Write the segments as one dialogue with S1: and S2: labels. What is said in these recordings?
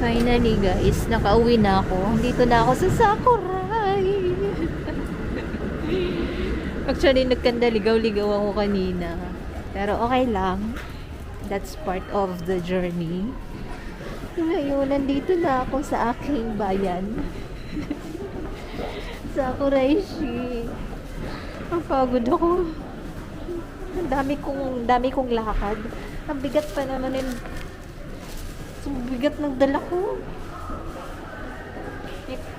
S1: Finally guys, nakauwi na ako. Dito na ako sa Sakurai. Actually, nagkandaligaw-ligaw ako kanina. Pero okay lang. That's part of the journey. Ngayon, nandito na ako sa aking bayan. Sakuraishi. Ang pagod ako. Ang dami kong, dami kong lakad. Ang bigat pa naman yung So, bigat ng dala ko.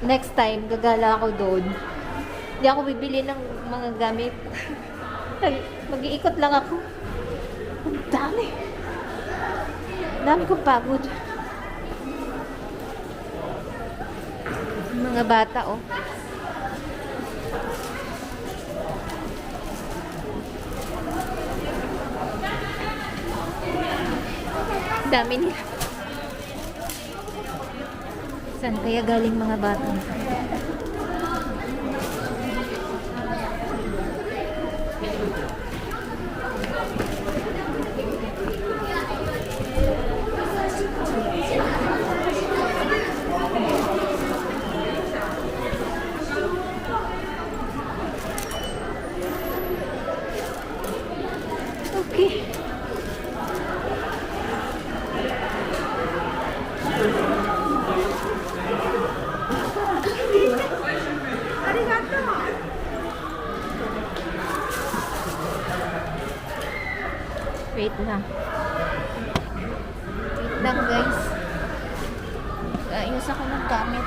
S1: Next time, gagala ako doon. Hindi ako bibili ng mga gamit. Mag-iikot lang ako. Ang dami. Ang dami kong pagod. Mga bata, oh. Dami nila. Saan kaya galing mga bata? Wait lang. Wait lang guys. Ayos ako ng gamit.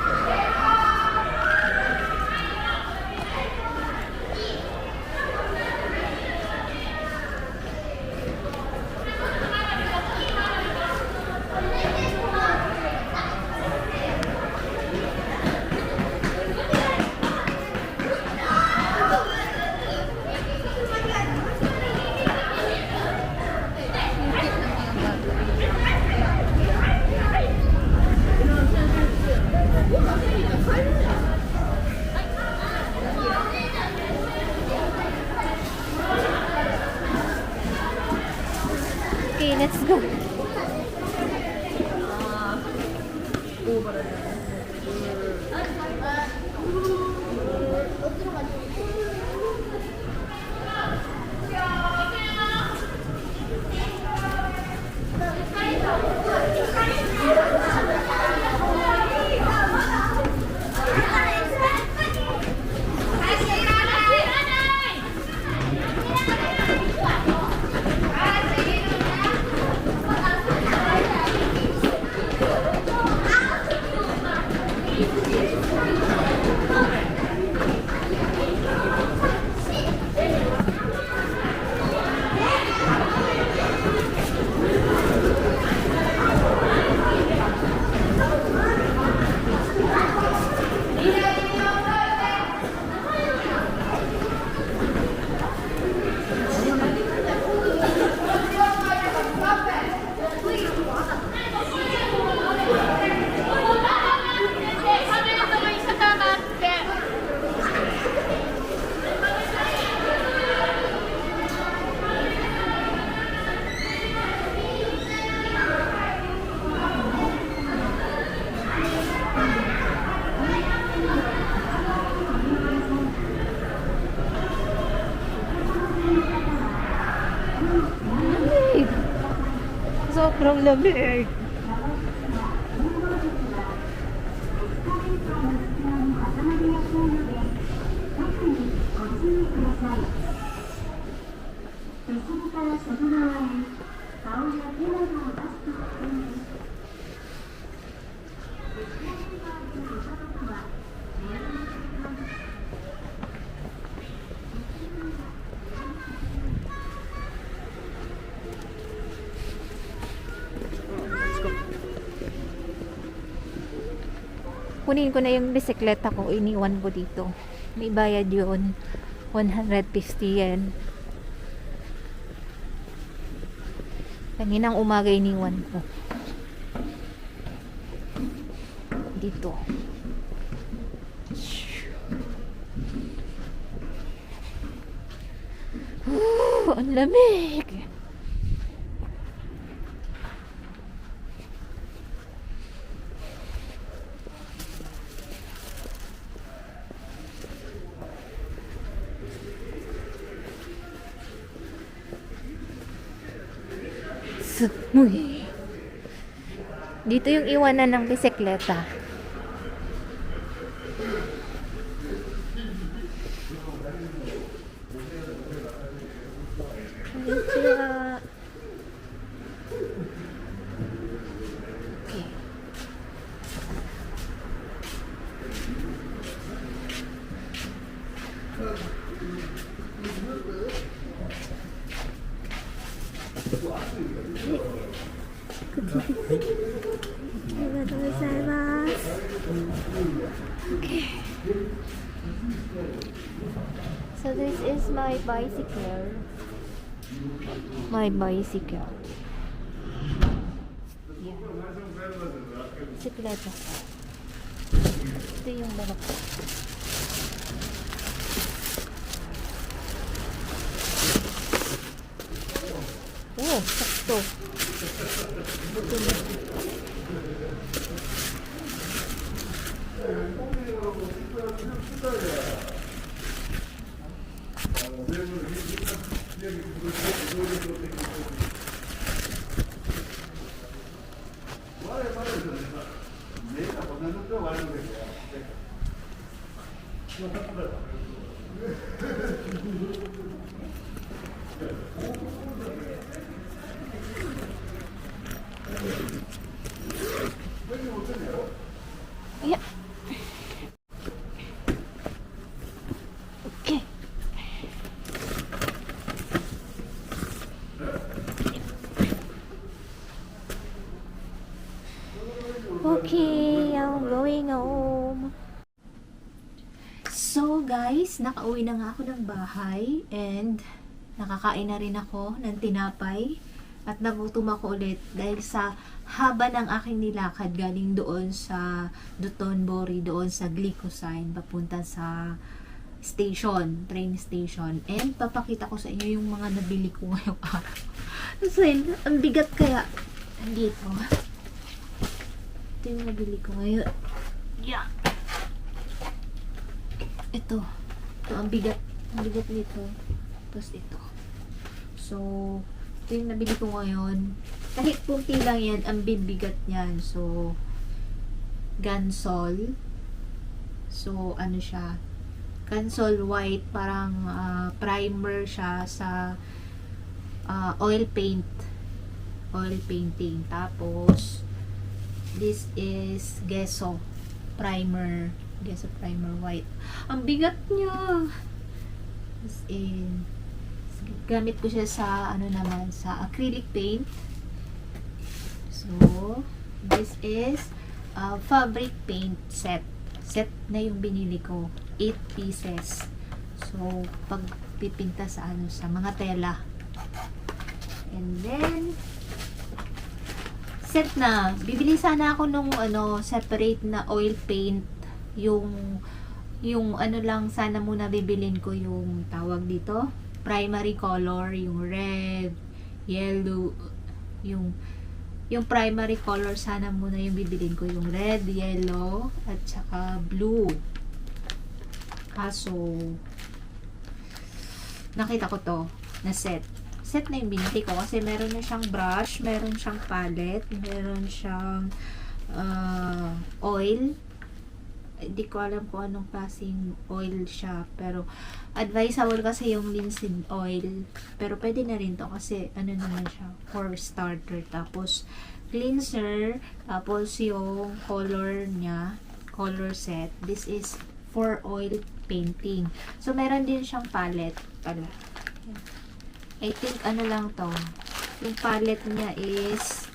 S1: Sobrang lamig. Kunin ko na yung bisikleta ko, iniwan ko dito. May bayad yun. 150 yen. Kaninang umaga iniwan ko. Dito. Whew, ang lamig. Uy. Dito yung iwanan ng bisikleta. Konnichiwa. Okay. Arigatou gozaimasu. Okay. So this is my bicycle. My bicycle. Yeah. Bisikleta. Ito yung manok. Oh, sakto. Buto na. Yeah. Gracias. Nakauwi na nga ako ng bahay and nakakain na rin ako ng tinapay at nagutom ako ulit dahil sa haba ng aking nilakad galing doon sa Dotonbori, doon sa Glycosine, papunta sa station, train station. And papakita ko sa inyo yung mga nabili ko ngayong araw. Kasi ang bigat kaya andito. Ito yung nabili ko ngayon. Yeah. Ito. Ito ang bigat. Ang bigat nito. Tapos ito. So, ito yung nabili ko ngayon. Kahit punti lang yan, ang bibigat niyan. So, Gansol. So, ano siya? Gansol white. Parang ah, primer siya sa ah, oil paint. Oil painting. Tapos, this is gesso primer. Gesso primer white. Ang bigat niya. As in, gamit ko siya sa ano naman sa acrylic paint. So this is uh, fabric paint set. Set na yung binili ko. 8 pieces. So pag pipinta sa ano sa mga tela. And then set na. Bibili sana ako nung ano separate na oil paint yung yung ano lang sana muna bibilin ko yung tawag dito primary color, yung red, yellow, yung yung primary color sana muna yung bibilin ko yung red, yellow, at saka blue. Kaso nakita ko to na set. Set na yung binili ko kasi meron na siyang brush, meron siyang palette, meron siyang uh, oil, hindi ko alam kung anong klaseng oil siya pero advisable kasi yung linseed oil. Pero pwede na rin to kasi ano naman siya for starter. Tapos cleanser tapos yung color niya color set. This is for oil painting. So meron din siyang palette pala. I think ano lang to yung palette niya is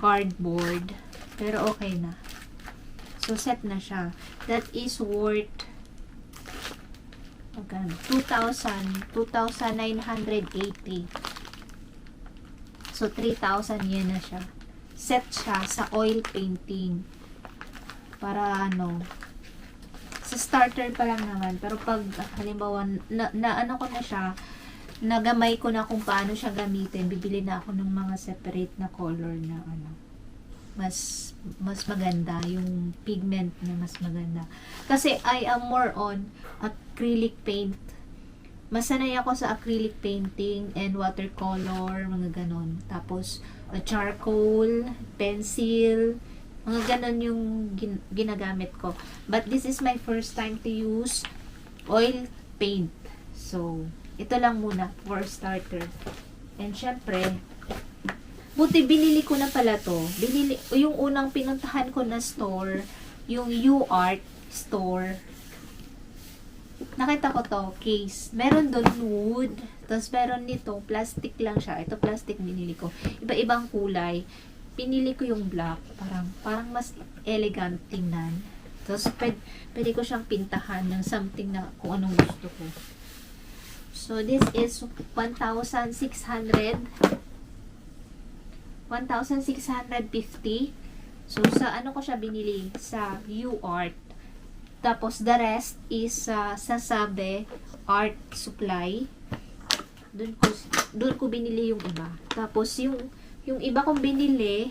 S1: cardboard. Pero okay na So, set na siya. That is worth magkano? 2,000. 2,980. So, 3,000 yen na siya. Set siya sa oil painting. Para ano, sa starter pa lang naman. Pero pag, halimbawa, na, na ano ko na siya, nagamay ko na kung paano siya gamitin, bibili na ako ng mga separate na color na ano mas mas maganda yung pigment niya mas maganda kasi I am more on acrylic paint masanay ako sa acrylic painting and watercolor, mga ganon. Tapos, uh, charcoal, pencil, mga ganon yung gin- ginagamit ko. But this is my first time to use oil paint. So, ito lang muna for starter. And syempre, buti binili ko na pala to. Binili, yung unang pinuntahan ko na store, yung U-Art store. Nakita ko to, case. Meron doon wood. Tapos meron nito, plastic lang siya. Ito plastic binili ko. Iba-ibang kulay. Pinili ko yung black. Parang, parang mas elegant tingnan. Tapos pwede, pwede ko siyang pintahan ng something na kung anong gusto ko. So, this is 1,600. 1,650. So, sa ano ko siya binili? Sa U-Art. Tapos, the rest is sa sa Sabe Art Supply. Doon ko, doon ko binili yung iba. Tapos, yung, yung iba kong binili,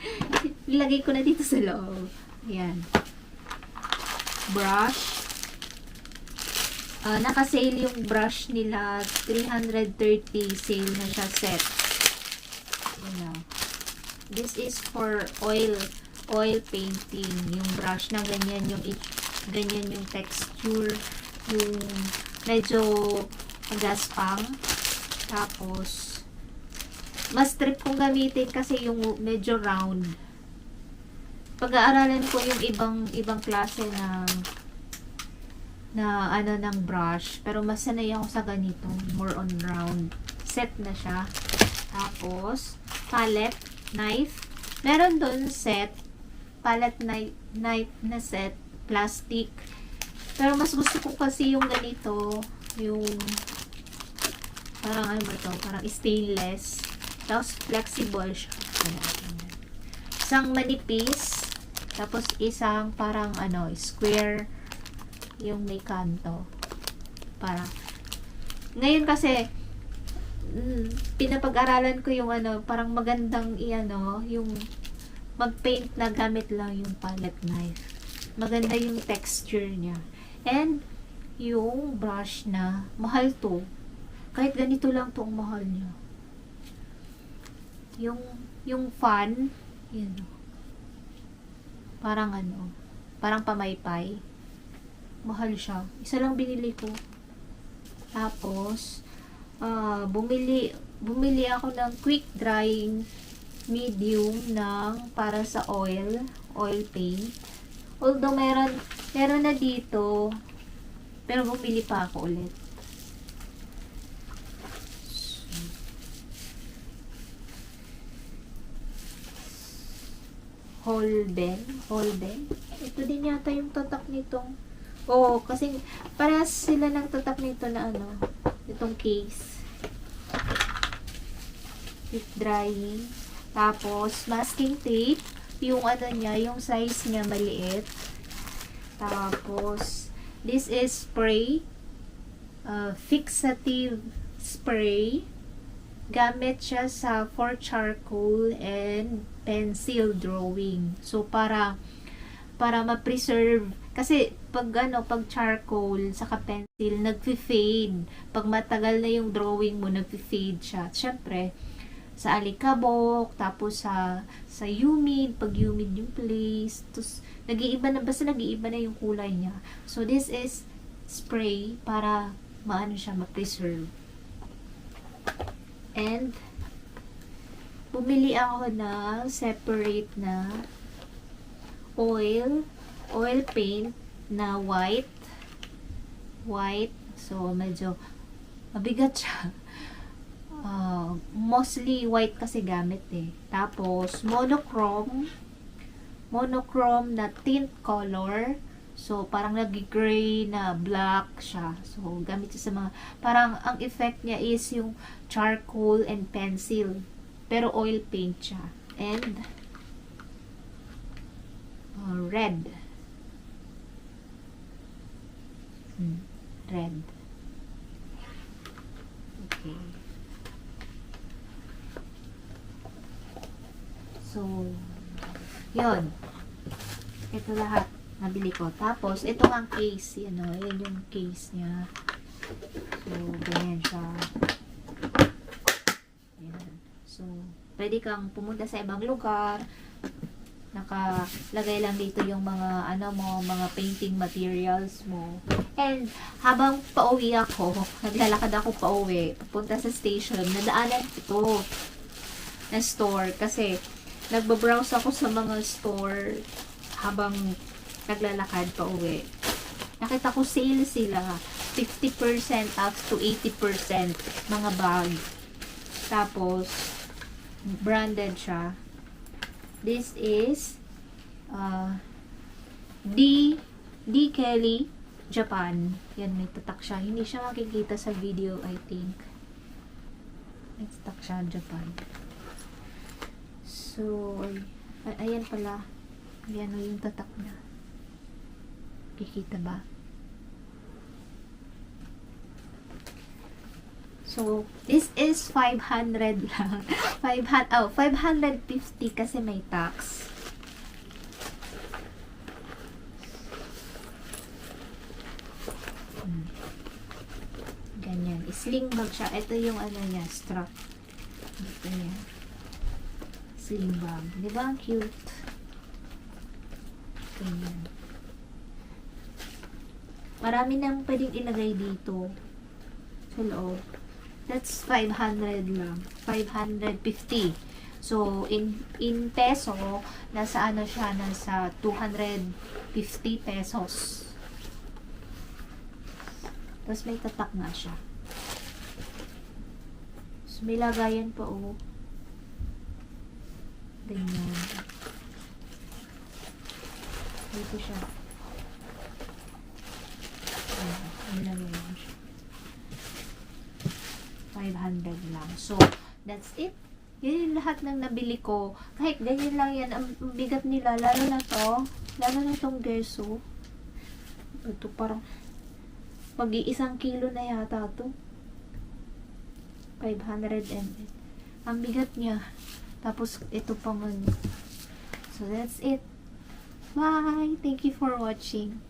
S1: nilagay ko na dito sa loob. Ayan. Brush. Ah, naka-sale yung brush nila. 330 sale na siya set. Ayan. This is for oil oil painting. Yung brush na ganyan yung ganyan yung texture. Yung medyo gaspang. Tapos mas trip kong gamitin kasi yung medyo round. Pag-aaralan ko yung ibang ibang klase ng na ano ng brush pero mas sanay ako sa ganito more on round set na siya tapos palette knife meron doon set palette knife, knife na set plastic pero mas gusto ko kasi yung ganito yung parang ano ba to parang stainless tapos flexible siya isang manipis tapos isang parang ano square yung may kanto. Para. Ngayon kasi, mm, pinapag-aralan ko yung ano, parang magandang iano, yung mag-paint na gamit lang yung palette knife. Maganda yung texture niya. And, yung brush na, mahal to. Kahit ganito lang to ang mahal niya. Yung, yung fan, yun. Parang ano, parang pamaypay mahal siya. Isa lang binili ko. Tapos, ah bumili, bumili ako ng quick drying medium ng para sa oil, oil paint. Although meron, meron na dito, pero bumili pa ako ulit. Holben, Holben. Ito din yata yung tatak nitong Oo, kasi parehas sila ng tatak nito na ano, itong case. Quick drying. Tapos, masking tape. Yung ano niya, yung size niya maliit. Tapos, this is spray. Uh, fixative spray. Gamit siya sa for charcoal and pencil drawing. So, para para ma-preserve kasi pag ano, pag charcoal saka pencil, nagfi-fade. Pag matagal na yung drawing mo, nagfi-fade siya. Siyempre, sa alikabok, tapos sa sa humid, pag humid yung place, tapos nag-iiba na, basta nag-iiba na yung kulay niya. So, this is spray para maano siya, ma-preserve. And, bumili ako ng separate na oil oil paint na white. White. So, medyo mabigat siya. Uh, mostly white kasi gamit eh. Tapos, monochrome. Monochrome na tint color. So, parang nag-gray na black siya. So, gamit siya sa mga, parang ang effect niya is yung charcoal and pencil. Pero oil paint siya. And, red. Hmm. Red. Okay. So, yun. Ito lahat nabili ko. Tapos, ito ang case. Yan o. Yan yung case niya. So, ganyan siya. Ayan. So, pwede kang pumunta sa ibang lugar. Nakalagay lang dito yung mga, ano mo, mga painting materials mo. And, habang pauwi ako, naglalakad ako pauwi, pupunta sa station, nadaanan ito na store. Kasi, nagbabrowse ako sa mga store habang naglalakad pauwi. Nakita ko sale sila. 50% up to 80% mga bag. Tapos, branded siya. This is uh, D D Kelly Japan. Yan, may tatak siya. Hindi siya makikita sa video, I think. May tatak siya, Japan. So, ay, ayan pala. Ayan o yung tatak na. Kikita ba? So, this is 500 lang. 500, oh, 550 kasi may tax. Hmm. Ganyan. Sling bag siya. Ito yung ano niya, strap. Ito niya. Sling bag. Di ba? Cute. Ganyan. Marami nang pwedeng ilagay dito. Sa loob. That's 500 lang. 550. So, in in peso, nasa ano siya, nasa 250 pesos. Tapos may tatak nga siya. So, may lagayan pa, oh. Ganyan. Dito siya. Ayan, may lagayan siya. 500 lang. So, that's it. Yan yung lahat ng nabili ko. Kahit ganyan lang yan, ang bigat nila, lalo na to, lalo na tong gesso. Ito parang, mag-iisang kilo na yata to. 500 ml. Ang bigat niya. Tapos, ito pa man. So, that's it. Bye! Thank you for watching.